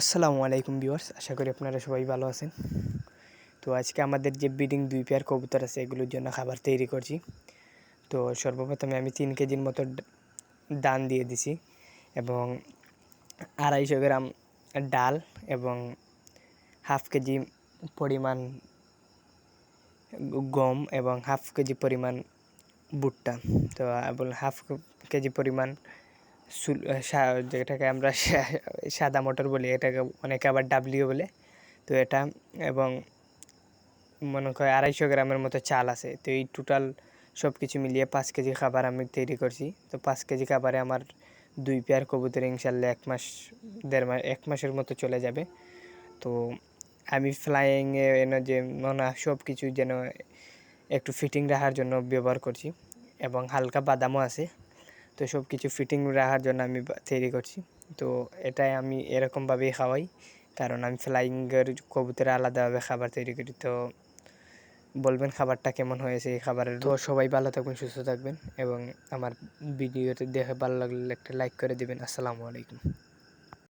আসসালামু আলাইকুম ভিউয়ার্স, আশা করি আপনারা সবাই ভালো আছেন। তো আজকে আমাদের যে বিডিং দুই পেয়ার কবুতর আছে, এগুলোর জন্য খাবার তৈরি করছি। তো সর্বপ্রথমে আমি তিন কেজির মতো ডান দিয়ে দিছি এবং আড়াইশো গ্রাম ডাল এবং হাফ কেজি পরিমাণ গম এবং হাফ কেজি পরিমাণ ভুট্টা। তো এবং হাফ কেজি পরিমাণ যেটাকে আমরা সাদা মটর বলি, এটাকে অনেকে আবার ডাবলিও বলে। তো এটা, এবং মনে করে আড়াইশো গ্রামের মতো চাল আছে। তো এই টোটাল সব কিছু মিলিয়ে পাঁচ কেজি খাবার আমি তৈরি করছি। তো পাঁচ কেজি খাবারে আমার দুই পেয়ার কবুতর ইনশাল্লাহ এক মাস, দেড় মাস, এক মাসের মতো চলে যাবে। তো আমি ফ্লাইংয়ে এনে যে মনে সব কিছু যেন একটু ফিটিং রাখার জন্য ব্যবহার করছি। এবং হালকা বাদামও আছে। তো সব কিছু ফিটিং রাখার জন্য আমি তৈরি করছি। তো এটাই আমি এরকমভাবেই খাওয়াই। কারণ আমি ফ্লাইংয়ের কবুতরে আলাদাভাবে খাবার তৈরি করি। তো বলবেন খাবারটা কেমন হয়েছে এই খাবারের? তো সবাই ভালো থাকবেন, সুস্থ থাকবেন এবং আমার ভিডিওটি দেখে ভালো লাগলে একটা লাইক করে দেবেন। আসসালামু আলাইকুম।